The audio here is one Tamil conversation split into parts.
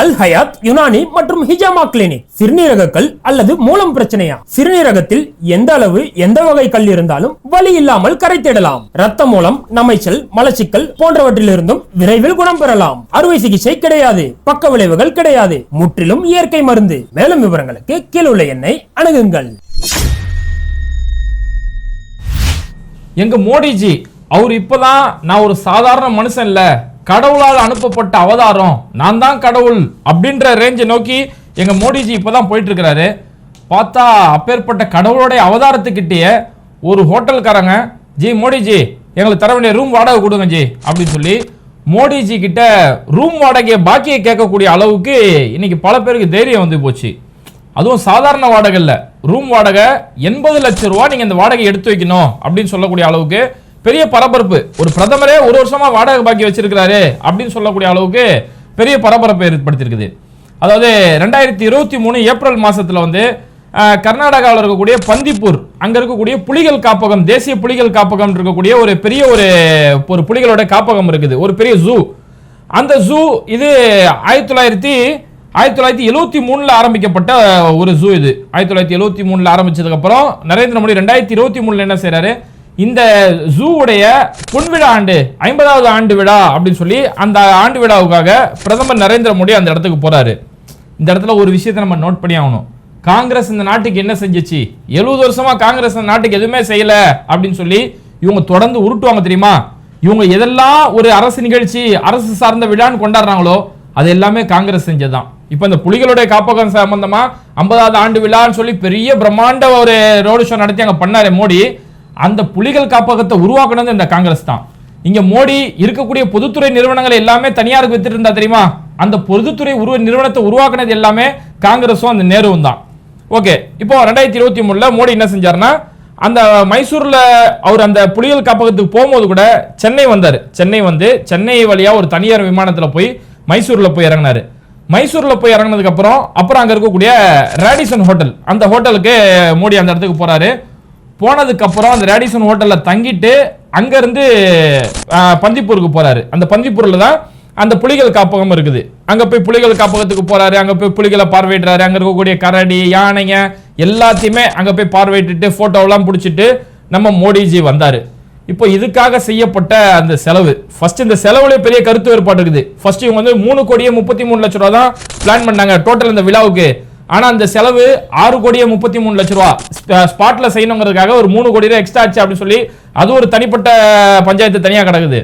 அல் ஹயாத் யுனானி மற்றும் ஹிஜாமா கிளினிக் சிறுநீரகக்கல் அல்லது மூலம் பிரச்சனையா? சிறுநீரகத்தில் எந்த அளவு எந்த வகை கல் இருந்தாலும் வலி இல்லாமல் கரைத்திடலாம் ரத்த மூலம் நமைச்சல் மலச்சிக்கல் போன்றவற்றிலிருந்தும் விரைவில் குணம் பெறலாம். அறுவை சிகிச்சை கிடையாது. பக்க விளைவுகள் கிடையாது. முற்றிலும் இயற்கை மருந்து. மேலும் விவரங்களுக்கு கீழுள்ள எண்ணை அணுகுங்கள். எங்க மோடிஜி அவர் இப்பதான் நான் ஒரு சாதாரண மனுஷன் இல்ல கடவுளால் அனுப்பப்பட்ட அவதாரம். நான் தான் கடவுள் அப்படின்ற ரேஞ்சை நோக்கி எங்க மோடிஜி இப்பதான் போயிட்டு இருக்கிறாரு பார்த்தா அப்பேற்பட்ட கடவுளுடைய அவதாரத்துக்கிட்டேயே ஒரு ஹோட்டல்காரங்க ஜி மோடிஜி எங்களுக்கு தர வேண்டிய ரூம் வாடகை கொடுங்க ஜி அப்படின்னு சொல்லி மோடிஜி கிட்ட ரூம் வாடகையை பாக்கியை கேட்கக்கூடிய அளவுக்கு இன்னைக்கு பல பேருக்கு தைரியம் வந்து போச்சு. அதுவும் சாதாரண வாடகை இல்லை. ரூம் வாடகை எண்பது லட்சம் ரூபா நீங்க இந்த வாடகை எடுத்து வைக்கணும் அப்படின்னு சொல்லக்கூடிய அளவுக்கு பெரிய பரபரப்பு. ஒரு பிரதமரே ஒரு வருஷமா வாடகை பாக்கி வச்சிருக்கிறாரு அப்படின்னு சொல்லக்கூடிய அளவுக்கு பெரிய பரபரப்பை ஏற்படுத்தியிருக்குது. அதாவது ரெண்டாயிரத்தி இருபத்தி மூணு ஏப்ரல் மாசத்துல வந்து கர்நாடகாவில் இருக்கக்கூடிய பந்திப்பூர் அங்க இருக்கக்கூடிய புலிகள் காப்பகம் தேசிய புலிகள் காப்பகம் இருக்கக்கூடிய ஒரு பெரிய ஒரு ஒரு புலிகளோட காப்பகம் இருக்குது. ஒரு பெரிய ஜூ அந்த ஜூ இது ஆயிரத்தி தொள்ளாயிரத்தி ஆயிரத்தி தொள்ளாயிரத்தி எழுவத்தி மூணுல ஆரம்பிக்கப்பட்ட ஒரு ஜூ இது. ஆயிரத்தி தொள்ளாயிரத்தி எழுவத்தி மூணுல ஆரம்பிச்சதுக்கு அப்புறம் நரேந்திர மோடி ரெண்டாயிரத்தி இருபத்தி மூணுல என்ன செய்றாரு? இந்த ஜூவுடைய பொன்விழா ஆண்டு ஐம்பதாவது ஆண்டு விழா அப்படின்னு சொல்லி அந்த ஆண்டு விழாவுக்காக பிரதமர் நரேந்திர மோடி அந்த இடத்துக்கு போறாரு. இந்த இடத்துல ஒரு விஷயத்தை நம்ம நோட் பண்ணி ஆகணும். காங்கிரஸ் இந்த நாட்டுக்கு என்ன செஞ்சிச்சு? எழுபது வருஷமா காங்கிரஸ் இந்த நாட்டுக்கு எதுவுமே செய்யல அப்படின்னு சொல்லி இவங்க தொடர்ந்து உருட்டுவாங்க தெரியுமா? இவங்க எதெல்லாம் ஒரு அரசு நிகழ்ச்சி அரசு சார்ந்த விழான்னு கொண்டாடுறாங்களோ அது எல்லாமே காங்கிரஸ் செஞ்சதுதான். இப்போ இந்த புலிகளுடைய காப்பகம் சம்பந்தமா ஐம்பதாவது ஆண்டு விழான்னு சொல்லி பெரிய பிரம்மாண்ட ஒரு ரோடு ஷோ நடத்தி அங்க பண்ணாரு மோடி. அந்த புலிகள் காப்பகத்தை உருவாக்குனது இந்த காங்கிரஸ் தான். இங்க மோடி இருக்கக்கூடிய பொதுத்துறை நிறுவனங்கள் எல்லாமே தனியாருக்கு வித்துட்டு இருந்தா தெரியுமா? அந்த பொதுத்துறை உருவ நிறுவனத்தை உருவாக்குனது எல்லாமே காங்கிரஸும் அந்த நேருவும் தான். ஓகே இப்போ ரெண்டாயிரத்தி இருபத்தி மூணுல மோடி என்ன செஞ்சாருன்னா அந்த மைசூர்ல அவர் அந்த புலிகள் காப்பகத்துக்கு போகும்போது கூட சென்னை வந்தார். சென்னை வந்து சென்னை வழியா ஒரு தனியார் விமானத்துல போய் மைசூர்ல போய் இறங்கினாரு. மைசூர்ல போய் இறங்கினதுக்கு அப்புறம் அப்புறம் அங்க இருக்கக்கூடிய ரேடிசன் ஹோட்டல் அந்த ஹோட்டலுக்கு மோடி அந்த இடத்துக்கு போறாரு. போனதுக்கு அப்புறம் அந்த ரேடிசன் ஹோட்டல்ல தங்கிட்டு அங்க இருந்து பந்திப்பூருக்கு போறாரு. அந்த பந்திப்பூர்ல தான் அந்த புலிகள் காப்பகம் இருக்குது. அங்க போய் புலிகள் காப்பகத்துக்கு போறாரு அங்க போய் புலிகளை பார்வையிடுறாரு அங்க இருக்கக்கூடிய கரடி யானைங்க எல்லாத்தையுமே அங்க போய் பார்வையிட்டுட்டு போட்டோவெல்லாம் பிடிச்சிட்டு நம்ம மோடிஜி வந்தாரு. இப்போ இதுக்காக செய்யப்பட்ட அந்த செலவு ஃபர்ஸ்ட் இந்த செலவுல பெரிய கருத்து வேறுபாடு இருக்குது. ஃபர்ஸ்ட் இவங்க வந்து மூணு கோடியே முப்பத்தி மூணு லட்ச ரூபா தான் பிளான் பண்ணாங்க. டோட்டல் இந்த விழாவுக்கு ஆனா அந்த செலவு ஆறு கோடியே முப்பத்தி மூணு லட்ச ரூபா. ஸ்பாட்ல செய்யணுங்கிறதுக்காக ஒரு மூணு கோடி ரூபாய் எக்ஸ்ட்ரா ஆச்சு அப்படின்னு சொல்லி அது ஒரு தனிப்பட்ட பஞ்சாயத்து தனியா கிடக்குது.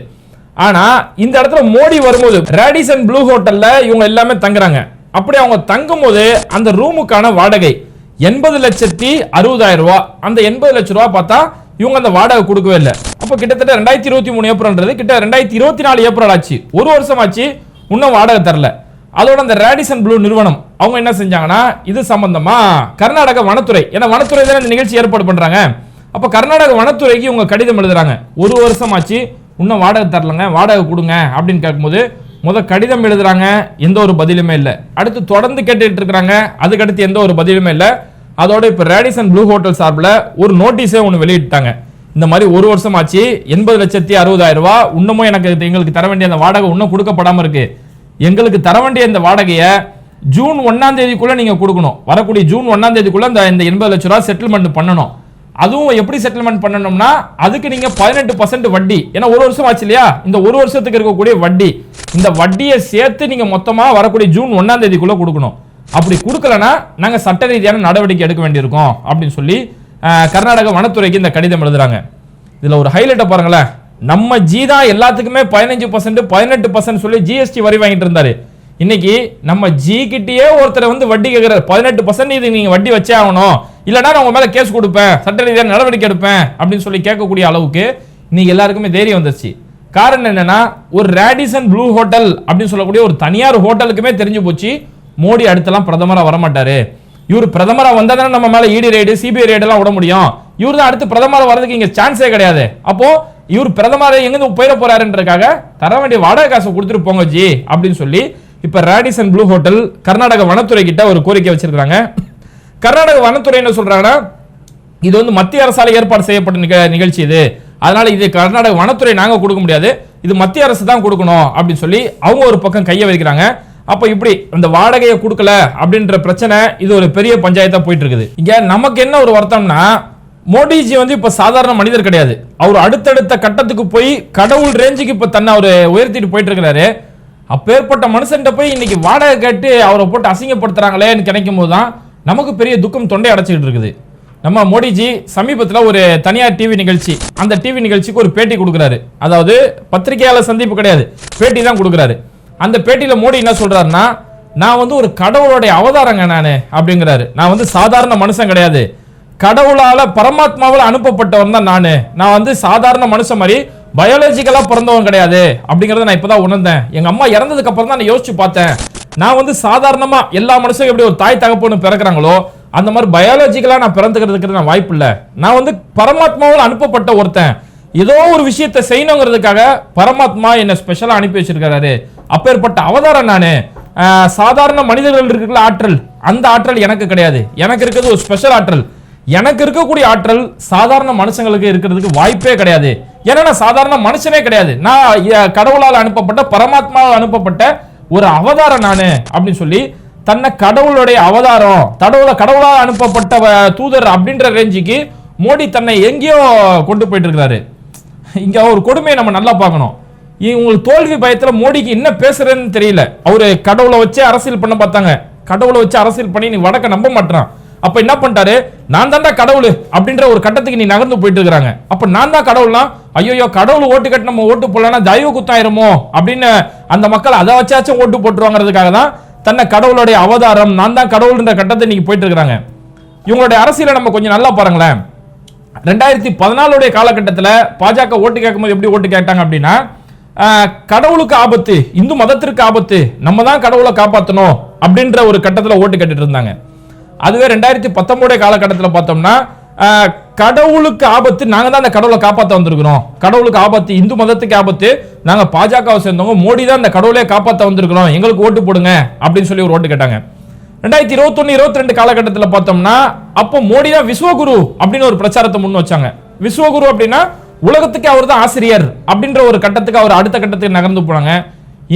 ஆனா இந்த இடத்துல மோடி வரும்போது ரேடிசன் ப்ளூ ஹோட்டல்ல இவங்க எல்லாமே தங்குறாங்க. அப்படி அவங்க தங்கும்போது அந்த ரூமுக்கான வாடகை எண்பது லட்சத்தி அறுபதாயிரம் ரூபா. அந்த எண்பது லட்ச ரூபா பார்த்தா இவங்க அந்த வாடகை கொடுக்கவே இல்லை. அப்போ கிட்டத்தட்ட ரெண்டாயிரத்தி இருபத்தி மூணு ஏப்ரல்ன்றது கிட்ட ரெண்டாயிரத்தி இருபத்தி நாலு ஏப்ரல் ஆச்சு. ஒரு வருஷம் ஆச்சு இன்னும் வாடகை தரல. அதோட அந்த ரேடிசன் ப்ளூ நிறுவனம் அவங்க என்ன செஞ்சாங்கன்னா இது சம்பந்தமா? கர்நாடக வனத்துறை. ஏன்னா வனத்துறை தானே இந்த நிகழ்ச்சி ஏற்பாடு பண்றாங்க. அப்ப கர்நாடக வனத்துறைக்கு இவங்க கடிதம் எழுதுறாங்க. ஒரு வருஷம் ஆச்சு இன்னும் வாடகை தரலங்க வாடகை கொடுங்க அப்படின்னு கேட்கும்போது முத கடிதம் எழுதுறாங்க எந்த ஒரு பதிலுமே இல்லை. அடுத்து தொடர்ந்து கேட்டுட்டு இருக்கிறாங்க அதுக்கடுத்து எந்த ஒரு பதிலுமே இல்லை. அதோட இப்போ ரேடிசன் ப்ளூ ஹோட்டல் சார்பில் ஒரு நோட்டீஸே ஒன்று வெளியிட்டாங்க. இந்த மாதிரி ஒரு வருஷம் ஆச்சு எண்பது லட்சத்தி அறுபதாயிரம் ரூபா இன்னமும் எனக்கு எங்களுக்கு தர வேண்டிய அந்த வாடகை இன்னும் கொடுக்கப்படாமல் இருக்கு. எங்களுக்கு தர வேண்டிய இந்த வாடகையை ஜூன் ஒன்னாம் தேதிக்குள்ள நீங்க கொடுக்கணும். வரக்கூடிய ஜூன் ஒன்னாம் தேதிக்குள்ள இந்த இந்த எண்பது லட்ச ரூபா செட்டில்மெண்ட் பண்ணணும். அதுவும் எப்படி செட்டில்மெண்ட் பண்ணணும்னா அதுக்கு நீங்க பதினெட்டு பர்சன்ட் வட்டி. ஏன்னா ஒரு வருஷம் ஆச்சு இல்லையா? இந்த ஒரு வருஷத்துக்கு இருக்கக்கூடிய வட்டி. இந்த வட்டியை சேர்த்து நீங்க மொத்தமா வரக்கூடிய ஜூன் ஒன்னாம் தேதிக்குள்ள கொடுக்கணும். அப்படி கொடுக்கலனா நாங்க சட்ட ரீதியான நடவடிக்கை எடுக்க வேண்டியிருக்கோம் அப்படின்னு சொல்லி கர்நாடக வனத்துறைக்கு இந்த கடிதம் எழுதுறாங்க. இதுல ஒரு ஹைலைட்டை பாருங்களேன். நம்ம ஜி தான் எல்லாத்துக்குமே பதினஞ்சு பர்சன்ட் பதினெட்டு பர்சன்ட் சொல்லி ஜிஎஸ்டி வரி வாங்கிட்டு இருந்தாரு. இன்னைக்கு நம்ம ஜி கிட்டயே ஒருத்தர் வந்து வட்டி கேட்கிறார் பதினெட்டு பர்சன்ட் இது நீங்க வட்டி வச்சே ஆகணும். இல்லைன்னா நான் உங்க மேல கேஸ் கொடுப்பேன். சட்ட ரீதியாக நடவடிக்கை எடுப்பேன் அப்படின்னு சொல்லி கேட்கக்கூடிய அளவுக்கு இன்னைக்கு எல்லாருக்குமே தைரியம் வந்துருச்சு. காரணம் என்னன்னா ஒரு ரேடிசன் ப்ளூ ஹோட்டல் அப்படின்னு சொல்லக்கூடிய ஒரு தனியார் ஹோட்டலுக்குமே தெரிஞ்சு போச்சு. மோடி அடுத்தெல்லாம் பிரதமராக வரமாட்டாரு. இவர் பிரதமராக வந்தால் தானே நம்ம மேலே இடி ரைடு சிபிஐ ரேடெல்லாம் விட முடியும். இவர் தான் அடுத்து பிரதமர் வரதுக்கு இங்கே சான்ஸே கிடையாது. அப்போ இவர் பிரதமர் எங்கேருந்து போயிட போறாருன்றதுக்காக தர வேண்டிய வாடகை காசை கொடுத்துட்டு போங்க ஜி அப்படின்னு சொல்லி இப்ப ரேடிசன் ப்ளூ ஹோட்டல் கர்நாடக வனத்துறை கிட்ட ஒரு கோரிக்கை வச்சிருக்காங்க கர்நாடக வனத்துறை என்ன சொல்றாங்கன்னா இது வந்து மத்திய அரசால ஏற்பாடு செய்யப்பட்ட நிக- நிகழ்ச்சி இது. அதனால இது கர்நாடக வனத்துறை நாங்க கொடுக்க முடியாது. இது மத்திய அரசு தான் கொடுக்கணும் அப்படின்னு சொல்லி அவங்க ஒரு பக்கம் கையை வைக்கிறாங்க. அப்ப இப்படி இந்த வாடகையை கொடுக்கல அப்படின்ற பிரச்சனை இது ஒரு பெரிய பஞ்சாயத்தா போயிட்டு இருக்குது இங்க நமக்கு என்ன ஒரு வருத்தம்னா மோடிஜி வந்து இப்ப சாதாரண மனிதர் கிடையாது. அவர் அடுத்தடுத்த கட்டத்துக்கு போய் கடவுள் ரேஞ்சுக்கு இப்ப தன்னை அவர் உயர்த்திட்டு போயிட்டு இருக்கிறாரு அப்பேற்பட்ட மனுஷன்ட்ட போய் இன்னைக்கு வாடகை கேட்டு அவரை போட்டு அசிங்கப்படுத்துறாங்களேன்னு கிடைக்கும் போது தான் நமக்கு பெரிய துக்கம் தொண்டை அடைச்சிக்கிட்டு இருக்குது. நம்ம மோடிஜி சமீபத்தில் ஒரு தனியார் டிவி நிகழ்ச்சி அந்த டிவி நிகழ்ச்சிக்கு ஒரு பேட்டி கொடுக்குறாரு. அதாவது பத்திரிகையாளர் சந்திப்பு கிடையாது பேட்டி தான் கொடுக்குறாரு. அந்த பேட்டியில் மோடி என்ன சொல்கிறாருன்னா நான் வந்து ஒரு கடவுளுடைய அவதாரங்க நான் அப்படிங்கிறாரு. நான் வந்து சாதாரண மனுஷன் கிடையாது. கடவுளால் பரமாத்மாவில் அனுப்பப்பட்டவன் தான் நான். நான் வந்து சாதாரண மனுஷன் மாதிரி பயாலஜிக்கலாக பிறந்தவன் கிடையாது. அப்படிங்கிறத நான் இப்பதான் உணர்ந்தேன். எங்கள் அம்மா இறந்ததுக்கு அப்புறம் தான் நான் யோசிச்சு பார்த்தேன். நான் வந்து சாதாரணமாக எல்லா மனுஷங்க எப்படி ஒரு தாய் தகப்பன்னு பிறக்கிறாங்களோ அந்த மாதிரி பயாலஜிக்கலாக நான் பிறந்துக்கிறதுக்கு நான் வாய்ப்பு இல்லை. நான் வந்து பரமாத்மாவில் அனுப்பப்பட்ட ஒருத்தன். ஏதோ ஒரு விஷயத்தை செய்யணுங்கிறதுக்காக பரமாத்மா என்னை ஸ்பெஷலாக அனுப்பி வச்சிருக்கிறாரு. அப்பேற்பட்ட அவதாரம் நான். சாதாரண மனிதர்கள் இருக்கிற ஆற்றல். அந்த ஆற்றல் எனக்கு கிடையாது. எனக்கு இருக்கிறது ஒரு ஸ்பெஷல் ஆற்றல். எனக்கு இருக்கக்கூடிய ஆற்றல் சாதாரண மனுஷங்களுக்கு இருக்கிறதுக்கு வாய்ப்பே கிடையாது. ஏன்னா நான் சாதாரண மனுஷனே கிடையாது. நான் கடவுளால் அனுப்பப்பட்ட பரமாத்மாவால் அனுப்பப்பட்ட ஒரு அவதாரம் நானு அப்படின்னு சொல்லி தன்னை கடவுளுடைய அவதாரம் கடவுளை கடவுளால் அனுப்பப்பட்ட வ- தூதர் அப்படின்ற ரேஞ்சுக்கு மோடி தன்னை எங்கேயோ கொண்டு போயிட்டு இருக்கிறாரு இங்க ஒரு கொடுமையை நம்ம நல்லா பார்க்கணும். உங்களுக்கு தோல்வி பயத்துல மோடிக்கு என்ன பேசுறதுன்னு தெரியல. அவரு கடவுளை வச்சு அரசியல் பண்ண பார்த்தாங்க. கடவுளை வச்சு அரசியல் பண்ணி நீ வடக்க நம்ப மாட்டான் அப்ப என்ன பண்ணிட்டாரு? நான் தான்டா கடவுள் அப்படின்ற ஒரு கட்டத்துக்கு நீ நகர்ந்து போயிட்டு இருக்கிறாங்க அப்ப நான் தான் கடவுள்னா ஐயோ கடவுள் ஓட்டு கட்டி நம்ம ஓட்டு போடலன்னா தெய்வ குத்தாயிருமோ? அப்படின்னு அந்த மக்கள் அதை வச்சாச்சும் ஓட்டு போட்டுருவாங்கிறதுக்காக தான் தன்னை கடவுளுடைய அவதாரம் நான் தான் கடவுள்ன்ற கட்டத்தை நீங்க போயிட்டு இருக்கிறாங்க இவங்களுடைய அரசியலை நம்ம கொஞ்சம் நல்லா பாருங்களேன். ரெண்டாயிரத்தி பதினாலுடைய காலகட்டத்தில் பாஜக ஓட்டு கேட்கும்போது எப்படி ஓட்டு கேட்டாங்க அப்படின்னா கடவுளுக்கு ஆபத்து இந்து மதத்திற்கு ஆபத்து நம்ம தான் கடவுளை காப்பாற்றணும் அப்படின்ற ஒரு கட்டத்தில் ஓட்டு கேட்டுட்டு இருந்தாங்க. அதுவே ரெண்டாயிரத்தி பத்தொன்பது காலகட்டத்தில் பார்த்தோம்னா கடவுளுக்கு ஆபத்து நாங்க தான் அந்த கடவுளை காப்பாற்ற வந்திருக்கிறோம். கடவுளுக்கு ஆபத்து இந்து மதத்துக்கு ஆபத்து நாங்க பாஜகவை சேர்ந்தவங்க மோடி தான் அந்த கடவுளே காப்பாற்ற வந்திருக்கிறோம். எங்களுக்கு ஓட்டு போடுங்க அப்படின்னு சொல்லி ஒரு ஓட்டு கேட்டாங்க. ரெண்டாயிரத்தி இருபத்தொன்னு இருபத்தி ரெண்டு காலகட்டத்தில் பார்த்தோம்னா அப்போ மோடி தான் விஸ்வகுரு அப்படின்னு ஒரு பிரச்சாரத்தை முன் வச்சாங்க. விஸ்வகுரு அப்படின்னா உலகத்துக்கு அவர் தான் ஆசிரியர் அப்படின்ற ஒரு கட்டத்துக்கு அவர் அடுத்த கட்டத்துக்கு நகர்ந்து போனாங்க.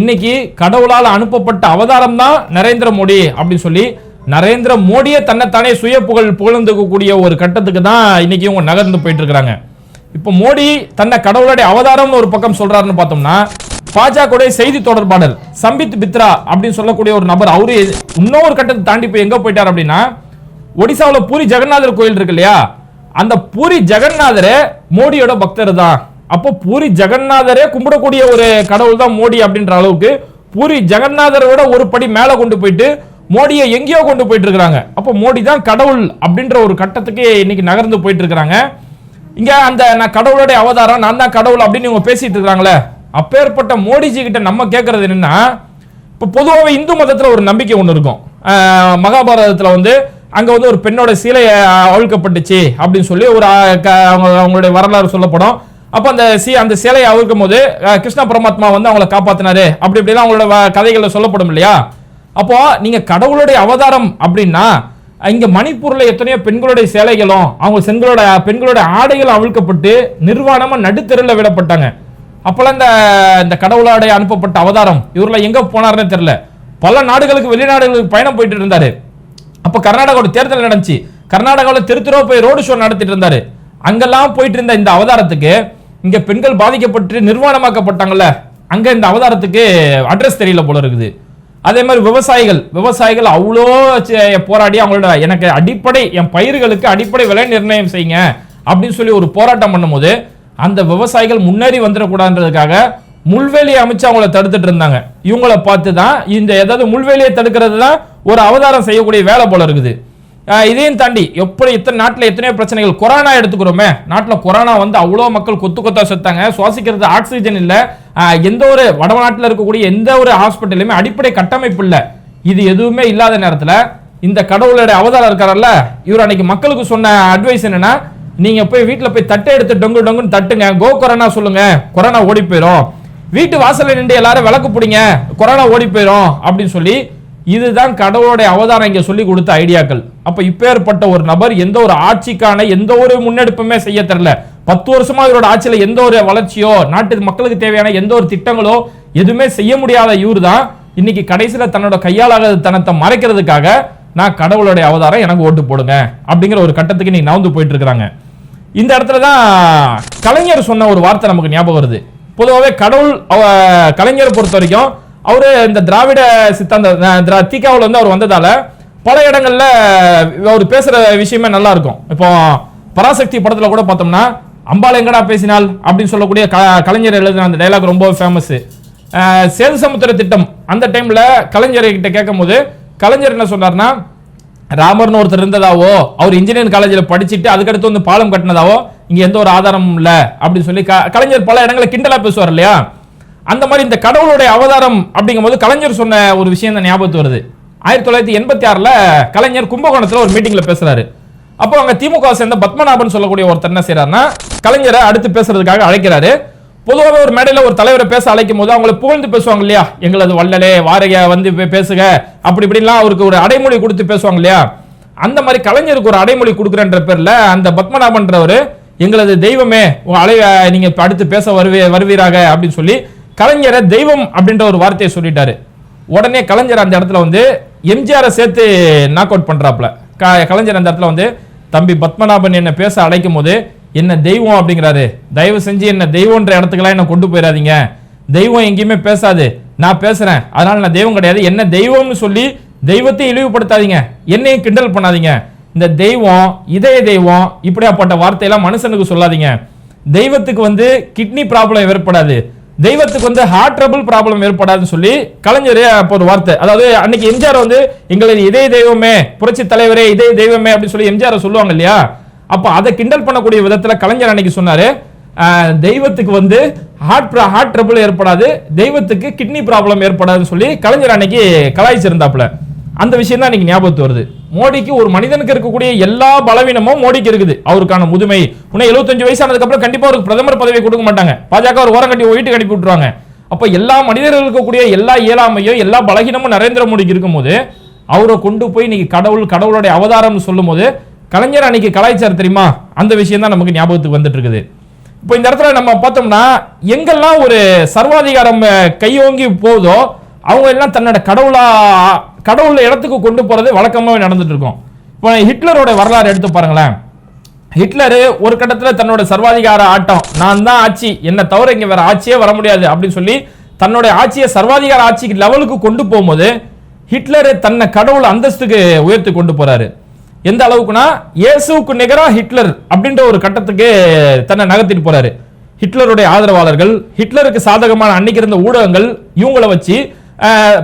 இன்னைக்கு கடவுளால் அனுப்பப்பட்ட அவதாரம் தான் நரேந்திர மோடி அப்படின்னு சொல்லி நரேந்திர மோடியே தன்னைத்தானே சுய புகழ் புகழ்ந்துக்கக்கூடிய ஒரு கட்டத்துக்கு தான் இன்னைக்கு இவங்க நகர்ந்து போயிட்டு இருக்கிறாங்க இப்போ மோடி தன்னை கடவுளுடைய அவதாரம்னு ஒரு பக்கம் சொல்றாருன்னு பார்த்தோம்னா பாஜக செய்தி தொடர்பாளர் சம்பித் பித்ரா அப்படின்னு சொல்லக்கூடிய ஒரு நபர் அவரு இன்னொரு கட்டத்தை தாண்டி போய் எங்க போயிட்டார் அப்படின்னா ஒடிசாவில் பூரி ஜெகநாதர் கோயில் இருக்கு இல்லையா? அந்த பூரி ஜெகநாதரே மோடியோட பக்தர் தான். அப்போ பூரி ஜெகநாதரே கும்பிடக்கூடிய ஒரு கடவுள் தான் மோடி அப்படின்ற அளவுக்கு பூரி ஜெகநாதரை விட ஒரு படி மேல கொண்டு போயிட்டு மோடியை எங்கேயோ கொண்டு போயிட்டு இருக்கிறாங்க அப்போ மோடி தான் கடவுள் அப்படின்ற ஒரு கட்டத்துக்கு இன்னைக்கு நகர்ந்து போயிட்டு இருக்கிறாங்க இங்க அந்த நான் கடவுளுடைய அவதாரம் நான் தான் கடவுள் அப்படின்னு இவங்க பேசிட்டு இருக்கிறாங்களே அப்பேற்பட்ட மோடிஜி கிட்ட நம்ம கேட்கறது என்னன்னா இப்போ பொதுவாகவே இந்து மதத்தில் ஒரு நம்பிக்கை ஒன்று இருக்கும். மகாபாரதத்தில் வந்து அங்கே வந்து ஒரு பெண்ணோட சீலை அவிழ்க்கப்பட்டுச்சு அப்படின்னு சொல்லி ஒரு க- அவங்க அவங்களுடைய வரலாறு சொல்லப்படும். அப்போ அந்த சி அந்த சிலையை அவிழ்க்கும் போது கிருஷ்ண பரமாத்மா வந்து அவங்கள காப்பாத்தினாரு. அப்படி இப்படிலாம் அவங்களோட கதைகளில் சொல்லப்படும் இல்லையா? அப்போ நீங்க கடவுளுடைய அவதாரம் அப்படின்னா இங்க மணிப்பூர்ல எத்தனையோ பெண்களுடைய சேலைகளும் அவங்க செண்களோட பெண்களோட ஆடைகளும் அவிழ்க்கப்பட்டு நிர்வாணமா நடுத்தெருல விடப்பட்டாங்க. அப்பெல்லாம் இந்த இந்த கடவுளுடைய அனுப்பப்பட்ட அவதாரம் இவர்ல எங்க போனாருன்னு தெரியல. பல நாடுகளுக்கு வெளிநாடுகளுக்கு பயணம் போயிட்டு இருந்தாரு. அப்ப கர்நாடகாவோட தேர்தல் நடந்துச்சு. கர்நாடகாவில் தெரு போய் ரோடு ஷோ நடத்திட்டு இருந்தாரு. அங்கெல்லாம் போயிட்டு இருந்த இந்த அவதாரத்துக்கு இங்க பெண்கள் பாதிக்கப்பட்டு நிர்வாணமாக்கப்பட்டாங்கல்ல அங்க இந்த அவதாரத்துக்கு அட்ரஸ் தெரியல போல இருக்குது. அதே மாதிரி விவசாயிகள் விவசாயிகள் அவ்வளோ போராடி அவங்களோட எனக்கு அடிப்படை என் பயிர்களுக்கு அடிப்படை விலை நிர்ணயம் செய்யுங்க அப்படின்னு சொல்லி ஒரு போராட்டம் பண்ணும்போது அந்த விவசாயிகள் முன்னேறி வந்துடக்கூடாதுன்றதுக்காக முள்வேலி அமைச்சு அவங்கள தடுத்துட்டு இருந்தாங்க. இவங்கள பார்த்து தான் இந்த ஏதாவது முள்வேலியை தடுக்கிறது தான் ஒரு அவதாரம் செய்யக்கூடிய வேலை போல இருக்குது. இதையும் தாண்டி எப்படி இத்தனை நாட்டில் எத்தனையோ பிரச்சனைகள் கொரோனா எடுத்துக்கிறோமே? நாட்டில் கொரோனா வந்து அவ்வளோ மக்கள் கொத்து கொத்தா செத்தாங்க. சுவாசிக்கிறது ஆக்சிஜன் இல்லை. எந்த ஒரு வடநாட்டில் இருக்கக்கூடிய எந்த ஒரு ஹாஸ்பிட்டலுமே அடிப்படை கட்டமைப்பு இல்லை. இது எதுவுமே இல்லாத நேரத்தில் இந்த கடவுளுடைய அவதாரம் இருக்காரல்ல இவர் அன்னைக்கு மக்களுக்கு சொன்ன அட்வைஸ் என்னன்னா நீங்க போய் வீட்டில் போய் தட்டை எடுத்து டொங்கு டொங்குன்னு தட்டுங்க. கோ கொரோனா சொல்லுங்க. கொரோனா ஓடி போயிடும் வீட்டு வாசல்ல நின்று எல்லாரும் விளக்கு பிடிங்க. கொரோனா ஓடி போயிடும் அப்படின்னு சொல்லி இதுதான் கடவுளுடைய அவதாரம் இங்கே சொல்லி கொடுத்த ஐடியாக்கள். அப்போ இப்பேற்பட்ட ஒரு நபர் எந்த ஒரு ஆட்சிக்கான எந்த ஒரு முன்னெடுப்புமே செய்ய தெரில பத்து வருஷமா இவரோட ஆட்சியில் எந்த ஒரு வளர்ச்சியோ நாட்டு மக்களுக்கு தேவையான எந்த ஒரு திட்டங்களோ எதுவுமே செய்ய முடியாத இவர் தான் இன்னைக்கு கடைசியில் தன்னோட கையாளாக தனத்தை மறைக்கிறதுக்காக நான் கடவுளுடைய அவதாரம் எனக்கு ஓட்டு போடுங்க அப்படிங்கிற ஒரு கட்டத்துக்கு நீ நவந்து போயிட்டு இருக்கிறாங்க. இந்த இடத்துல தான் கலைஞர் சொன்ன ஒரு வார்த்தை நமக்கு ஞாபகம் வருது. பொதுவாகவே கடவுள் அவ கலைஞரை பொறுத்த வரைக்கும் அவரு இந்த திராவிட சித்தாந்த திகாவில் வந்து அவர் வந்ததால பல இடங்கள்ல அவர் பேசுற விஷயமே நல்லா இருக்கும். இப்போ பராசக்தி படத்துல கூட பார்த்தோம்னா அம்பாள் எங்கடா பேசினால் அப்படின்னு சொல்லக்கூடிய க- கலைஞர் எழுதின அந்த டைலாக் ரொம்ப ஃபேமஸ் சேது சமுத்திர திட்டம் அந்த டைம்ல கலைஞர் கிட்ட கேட்கும்போது கலைஞர் என்ன சொன்னார்னா ராமர்னு ஒருத்தர் இருந்ததாவோ அவர் இன்ஜினியரிங் காலேஜில் படிச்சுட்டு அதுக்கடுத்து வந்து பாலம் கட்டினதாவோ இங்கே எந்த ஒரு ஆதாரமும் இல்லை அப்படின்னு சொல்லி க- கலைஞர் பல இடங்களில் கிண்டலாக பேசுவார் இல்லையா? அந்த மாதிரி இந்த கடவுளுடைய அவதாரம் அப்படிங்கும்போது கலைஞர் சொன்ன ஒரு விஷயம் தான் ஞாபகத்து வருது. ஆயிரத்தி தொள்ளாயிரத்தி எண்பத்தி ஆறில் கலைஞர் கும்பகோணத்தில் ஒரு மீட்டிங்கில் பேசுகிறாரு அப்போ அங்கே திமுக சேர்ந்த பத்மநாபன் சொல்லக்கூடிய ஒருத்தர் என்ன செய்யறாருன்னா கலைஞரை அடுத்து பேசுறதுக்காக அழைக்கிறாரு. பொதுவாகவே ஒரு மேடையில் ஒரு தலைவரை பேச அழைக்கும் போது அவங்களை புகழ்ந்து பேசுவாங்க இல்லையா? எங்களது வள்ளலே வாரக வந்து பேசுக. அப்படி இப்படிலாம் அவருக்கு ஒரு அடைமொழி கொடுத்து பேசுவாங்க இல்லையா? அந்த மாதிரி கலைஞருக்கு ஒரு அடைமொழி கொடுக்குறன்ற பேரில் அந்த பத்மநாபன்றவர் எங்களது தெய்வமே உங்க அலை நீங்கள் அடுத்து பேச வருவே வருவீராக அப்படின்னு சொல்லி கலைஞரை தெய்வம் அப்படின்ற ஒரு வார்த்தையை சொல்லிட்டாரு. உடனே கலைஞர் அந்த இடத்துல வந்து எம்ஜிஆரை சேர்த்து நாக் அவுட் பண்றாப்ல க- கலைஞர் அந்த இடத்துல வந்து தம்பி பத்மநாபன் என்ன பேச அழைக்கும் போது என்ன தெய்வம்? அப்படிங்கிறாரு. தயவு செஞ்சு என்ன தெய்வம்ன்ற இடத்துக்கெல்லாம் என்ன கொண்டு போயிடாதீங்க. தெய்வம் எங்கேயுமே பேசாது. நான் பேசுறேன். அதனால நான் தெய்வம் கிடையாது. என்ன தெய்வம்னு சொல்லி தெய்வத்தை இழிவுபடுத்தாதீங்க. என்னையும் கிண்டல் பண்ணாதீங்க. இந்த தெய்வம் இதய தெய்வம் இப்படியாப்பட்ட வார்த்தையெல்லாம் மனுஷனுக்கு சொல்லாதீங்க. தெய்வத்துக்கு வந்து கிட்னி ப்ராப்ளம் ஏற்படாது. தெய்வத்துக்கு வந்து ஹார்ட் ட்ரபிள் ப்ராப்ளம் ஏற்படாதுன்னு சொல்லி கலைஞரே அப்போ ஒரு வார்த்தை. அதாவது அன்னைக்கு எம்ஜிஆர் வந்து எங்களது இதய தெய்வமே புரட்சி தலைவரே இதய தெய்வமே அப்படின்னு சொல்லி எம்ஜிஆர் சொல்லுவாங்க இல்லையா? அப்போ அதை கிண்டல் பண்ணக்கூடிய விதத்தில் கலைஞர் அன்னைக்கு சொன்னாரு தெய்வத்துக்கு வந்து ஹார்ட் ஹார்ட் ட்ரபிள் ஏற்படாது தெய்வத்துக்கு கிட்னி ப்ராப்ளம் ஏற்படாதுன்னு சொல்லி கலைஞர் அன்னைக்கு கலாய்ச்சிருந்தாப்புல. அந்த விஷயம் தான் இன்னைக்கு ஞாபகத்து வருது. மோடிக்கு ஒரு மனிதனுக்கு இருக்கக்கூடிய எல்லா பலவீனமும் மோடிக்கு இருக்குது. அவருக்கான முதுமை. இன்னும் 75 வயசானதுக்கு அப்புறம் கண்டிப்பா அவருக்கு பிரதமர் பதவி கொடுக்க மாட்டாங்க. பாஜக ஒரு ஓரம் கட்டி வீட்டுக்கு அனுப்பி விட்டுருவாங்க. அப்ப எல்லா மனிதர்களுக்கு இருக்கக்கூடிய எல்லா இயலாமையும் எல்லா பலகீனமும் நரேந்திர மோடிக்கு இருக்கும்போது அவரை கொண்டு போய் இன்னைக்கு கடவுள் கடவுளுடைய அவதாரம்னு சொல்லும்போது கலைஞர் அன்னைக்கு கலாய்ச்சார் தெரியுமா? அந்த விஷயம் தான் நமக்கு ஞாபகத்துக்கு வந்துட்டு இருக்குது இப்போ இந்த இடத்துல நம்ம பார்த்தோம்னா எங்கெல்லாம் ஒரு சர்வாதிகாரம் கையோங்கி போகுதோ அவங்க எல்லாம் தன்னோட கடவுளா கடவுள் இடத்துக்கு கொண்டு போறது வழக்கமாகவே நடந்துட்டு இருக்கும். இப்போ ஹிட்லரோட வரலாறு எடுத்து பாருங்களேன். ஹிட்லர் ஒரு கட்டத்தில் தன்னோட சர்வாதிகார ஆட்டம் நான் தான் ஆட்சி என்ன தவிர இங்கே வேற ஆட்சியே வர முடியாது அப்படின்னு சொல்லி தன்னுடைய ஆட்சியை சர்வாதிகார ஆட்சிக்கு லெவலுக்கு கொண்டு போகும்போது ஹிட்லர் தன்னை கடவுள் அந்தஸ்துக்கு உயர்த்தி கொண்டு போறாரு. எந்த அளவுக்குனா இயேசுவுக்கு நிகராக ஹிட்லர் அப்படின்ற ஒரு கட்டத்துக்கு தன்னை நகர்த்திட்டு போறாரு. ஹிட்லருடைய ஆதரவாளர்கள் ஹிட்லருக்கு சாதகமான அன்னைக்கு இருந்த ஊடகங்கள் இவங்களை வச்சு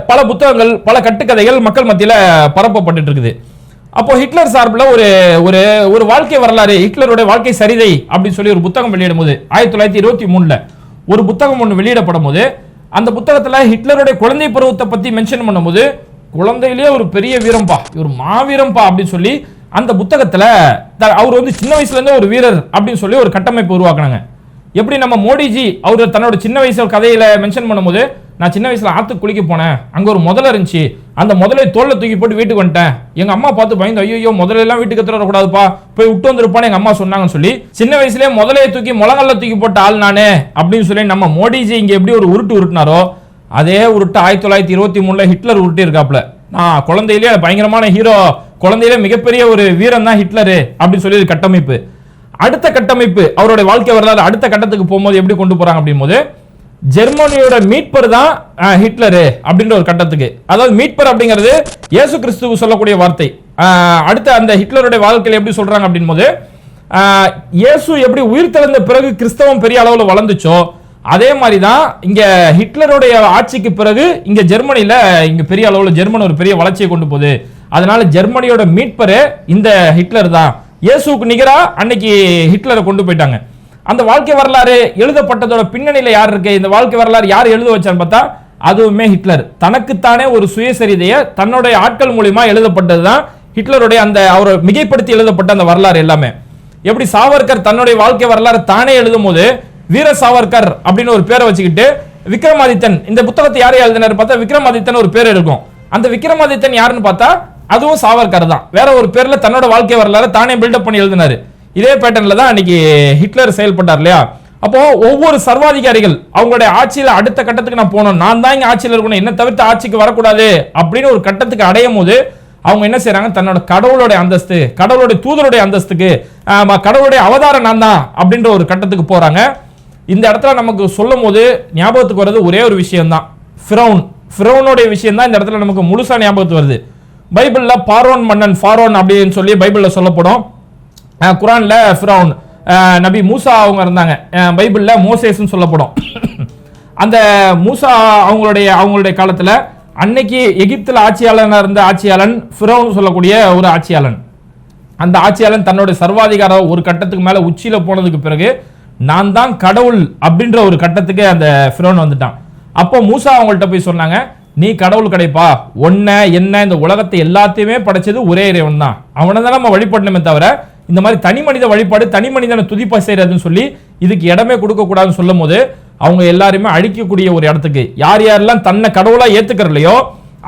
பல புத்தகங்கள் பல கட்டுக்கதைகள் மக்கள் மத்தியில் பரப்பப்பட்டு இருக்குது. அப்போ ஹிட்லர் சார்பில் ஒரு ஒரு ஒரு வாழ்க்கை வரலாறு ஹிட்லருடைய வாழ்க்கை சரிதை அப்படின்னு சொல்லி ஒரு புத்தகம் வெளியிடும் போது ஆயிரத்தி தொள்ளாயிரத்தி இருபத்தி மூணில் ஒரு புத்தகம் ஒன்று வெளியிடப்படும் போது அந்த புத்தகத்தில் ஹிட்லருடைய குழந்தை பருவத்தை பற்றி மென்ஷன் பண்ணும்போது குழந்தையிலேயே ஒரு பெரிய வீரம்பா இவர் மாவீரம்பா அப்படின்னு சொல்லி அந்த புத்தகத்தில் த- அவர் வந்து சின்ன வயசுலேருந்தே ஒரு வீரர் அப்படின்னு சொல்லி ஒரு கட்டமைப்பு உருவாக்குனாங்க. எப்படி நம்ம மோடிஜி அவர் தன்னோட சின்ன வயசு கதையில் மென்ஷன் பண்ணும்போது நான் சின்ன வயசுல ஆத்துக்கு குளிக்க போனேன். அங்க ஒரு முதல்ல இருந்துச்சு. அந்த முதலை தோல்ல தூக்கி போட்டு வீட்டுக்கு வந்துட்டேன். எங்க அம்மா பார்த்து பயந்து ஐயோ முதல்ல வீட்டுக்கு எடுத்துட்டு வரக்கூடாதுப்பா. போய் விட்டு வந்திருப்பான்னு எங்க அம்மா சொன்னாங்கன்னு சொல்லி சின்ன வயசுலயே முதலையை தூக்கி முழங்கல்ல தூக்கி போட்ட ஆள் நானே அப்படின்னு சொல்லி நம்ம மோடிஜி இங்க எப்படி ஒரு உருட்டு உருட்டினாரோ அதே உருட்டு ஆயிரத்தி தொள்ளாயிரத்தி இருபத்தி மூணுல ஹிட்லர் உருட்டி இருக்காப்ல நான் குழந்தையிலேயே பயங்கரமான ஹீரோ குழந்தையிலே மிகப்பெரிய ஒரு வீரன் தான் ஹிட்லரு அப்படின்னு சொல்லி ஒரு கட்டமைப்பு. அடுத்த கட்டமைப்பு அவருடைய வாழ்க்கை வரலாறு அடுத்த கட்டத்துக்கு போகும்போது எப்படி கொண்டு போறாங்க அப்படிங்கும்போது ஜெர்மனியோட மீட்பர் தான் ஹிட்லரு அப்படின்ற ஒரு கட்டத்துக்கு. அதாவது மீட்பர் அப்படிங்கிறது இயேசு கிறிஸ்துவ சொல்லக்கூடிய வார்த்தை. அடுத்து அடுத்த அந்த ஹிட்லருடைய வாழ்க்கையில் எப்படி சொல்றாங்க அப்படின்போது போது இயேசு எப்படி உயிர் தெழுந்த பிறகு கிறிஸ்தவம் பெரிய அளவில் வளர்ந்துச்சோ அதே மாதிரி தான் இங்க ஹிட்லருடைய ஆட்சிக்கு பிறகு இங்க ஜெர்மனியில இங்க பெரிய அளவில் ஜெர்மன் ஒரு பெரிய வளர்ச்சியை கொண்டு போகுது. அதனால ஜெர்மனியோட மீட்பரு இந்த ஹிட்லர் தான். இயேசுவுக்கு நிகரா அன்னைக்கு ஹிட்லரை கொண்டு போயிட்டாங்க. அந்த வாழ்க்கை வரலாறு எழுதப்பட்டதோட பின்னணியில யார் இருக்கு? இந்த வாழ்க்கை வரலாறு யார் எழுத வச்சான்னு பார்த்தா அதுவுமே ஹிட்லர். தனக்குத்தானே ஒரு சுயசரிதையை தன்னுடைய ஆட்கள் மூலியமா எழுதப்பட்டதுதான் ஹிட்லருடைய அந்த அவரை மிகைப்படுத்தி எழுதப்பட்ட அந்த வரலாறு எல்லாமே. எப்படி சாவர்கர் தன்னுடைய வாழ்க்கை வரலாறு தானே எழுதும் போது வீர சாவர்கர் அப்படின்னு ஒரு பேரை வச்சுக்கிட்டு விக்ரமாதித்தன் இந்த புத்தகத்தை யார் எழுதினார் பார்த்தா விக்ரமாதித்தன் ஒரு பேர் இருக்கும். அந்த விக்ரமாதித்தன் யாருன்னு பார்த்தா அதுவும் சாவர்கர் தான். வேற ஒரு பேர்ல தன்னோட வாழ்க்கை வரலாறு தானே பில்டப் பண்ணி எழுதினாரு. இதே பேட்டர்ன்ல தான் அன்னைக்கு ஹிட்லர் செயல்பட்டார் இல்லையா? அப்போ ஒவ்வொரு சர்வாதிகாரிகள் அவங்களுடைய ஆட்சியில அடுத்த கட்டத்துக்கு நான் போனோம் நான் தான் இங்க ஆட்சியில் இருக்கணும் என்ன தவிர்த்து ஆட்சிக்கு வரக்கூடாது அப்படின்னு ஒரு கட்டத்துக்கு அடையும் போது அவங்க என்ன செய்யறாங்க தன்னோட கடவுளுடைய அந்தஸ்து கடவுளுடைய தூதருடைய அந்தஸ்துக்கு கடவுளுடைய அவதாரம் நான் தான் அப்படின்ற ஒரு கட்டத்துக்கு போறாங்க. இந்த இடத்துல நமக்கு சொல்லும் போது ஞாபகத்துக்கு வர்றது ஒரே ஒரு விஷயம் தான் ஃபிரௌன். ஃபிரௌனுடைய விஷயம் தான் இந்த இடத்துல நமக்கு முழுசா ஞாபகத்துக்கு வருது. பைபிள்ல பார்வோன் மன்னன் ஃபாரோன் அப்படின்னு சொல்லி பைபிள்ல சொல்லப்படும். குரான்ல ஃபிரௌன் நபி மூசா அவங்க இருந்தாங்க. பைபிளில் பைபிள்ல சொல்லப்படும். அந்த மூசா அவங்களுடைய அவங்களுடைய காலத்துல அன்னைக்கு எகிப்தில் ஆட்சியாளனாக இருந்த ஆட்சியாளன் ஃபிரௌன் சொல்லக்கூடிய ஒரு ஆட்சியாளன். அந்த ஆட்சியாளன் தன்னுடைய சர்வாதிகாரம் ஒரு கட்டத்துக்கு மேலே உச்சியில் போனதுக்கு பிறகு நான் தான் கடவுள் அப்படின்ற ஒரு கட்டத்துக்கு அந்த ஃபிரோன் வந்துட்டான். அப்போ மூசா அவங்கள்ட்ட போய் சொன்னாங்க நீ கடவுள் கிடைப்பா. ஒன்ன என்ன இந்த உலகத்தை எல்லாத்தையுமே படைச்சது ஒரே இறைவன் தான் அவனை தான் நம்ம வழிபடணுமே தவிர இந்த மாதிரி தனி மனித வழிபாடு தனி மனிதனை துதிப்பா செய்கிறதுன்னு சொல்லி இதுக்கு இடமே கொடுக்கக்கூடாதுன்னு சொல்லும் போது அவங்க எல்லாருமே அழிக்கக்கூடிய ஒரு இடத்துக்கு யார் யாரெல்லாம் தன்னை கடவுளாக ஏற்றுக்கிறலையோ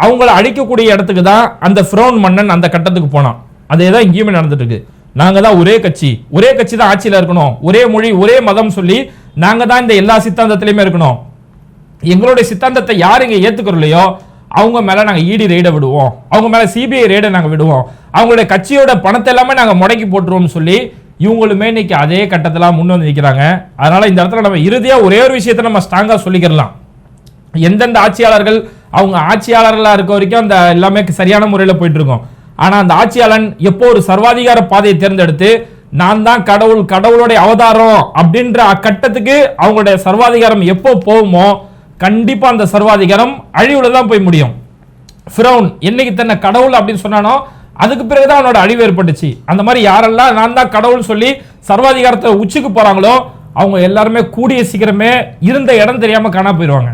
அவங்கள அழிக்கக்கூடிய இடத்துக்கு தான் அந்த ஃப்ரோன் மன்னன் அந்த கட்டத்துக்கு போனான். அதே தான் இங்கேயுமே நடந்துட்டு இருக்கு தான் ஒரே கட்சி ஒரே கட்சி தான் ஆட்சியில் இருக்கணும். ஒரே மொழி ஒரே மதம் சொல்லி நாங்கள் தான் இந்த எல்லா சித்தாந்தத்திலையுமே இருக்கணும். எங்களுடைய சித்தாந்தத்தை யார் இங்கே ஏத்துக்கிறலையோ அவங்க மேலே நாங்கள் இடி ரெய்டை விடுவோம். அவங்க மேலே சிபிஐ ரெய்டை நாங்கள் விடுவோம். அவங்களுடைய கட்சியோட பணத்தை எல்லாமே நாங்கள் முடக்கி போட்டுருவோம்னு சொல்லி இவங்களுமே இன்னைக்கு அதே கட்டத்தில் முன் வந்து நிற்கிறாங்க அதனால் இந்த இடத்துல நம்ம இறுதியாக ஒரே ஒரு விஷயத்தை நம்ம ஸ்ட்ராங்காக சொல்லிக்கிறலாம் எந்தெந்த ஆட்சியாளர்கள் அவங்க ஆட்சியாளர்களாக இருக்க வரைக்கும் அந்த எல்லாமே சரியான முறையில் போயிட்டு ஆனால் அந்த ஆட்சியாளன் எப்போ ஒரு சர்வாதிகார பாதையை தேர்ந்தெடுத்து நான் தான் கடவுள் கடவுளுடைய அவதாரம் அப்படின்ற அக்கட்டத்துக்கு அவங்களுடைய சர்வாதிகாரம் எப்போ போகுமோ கண்டிப்பா அந்த சர்வாதிகாரம் அழிவுல தான் போய் முடியும். ஃபிரௌன் என்னைக்கு தன்னை கடவுள் அப்படின்னு சொன்னானோ அதுக்கு பிறகுதான் அவனோட அழிவு ஏற்பட்டுச்சு. அந்த மாதிரி யாரெல்லாம் நான் தான் கடவுள் சொல்லி சர்வாதிகாரத்தை உச்சிக்கு போறாங்களோ அவங்க எல்லாருமே கூடிய சீக்கிரமே இருந்த இடம் தெரியாம காணா போயிடுவாங்க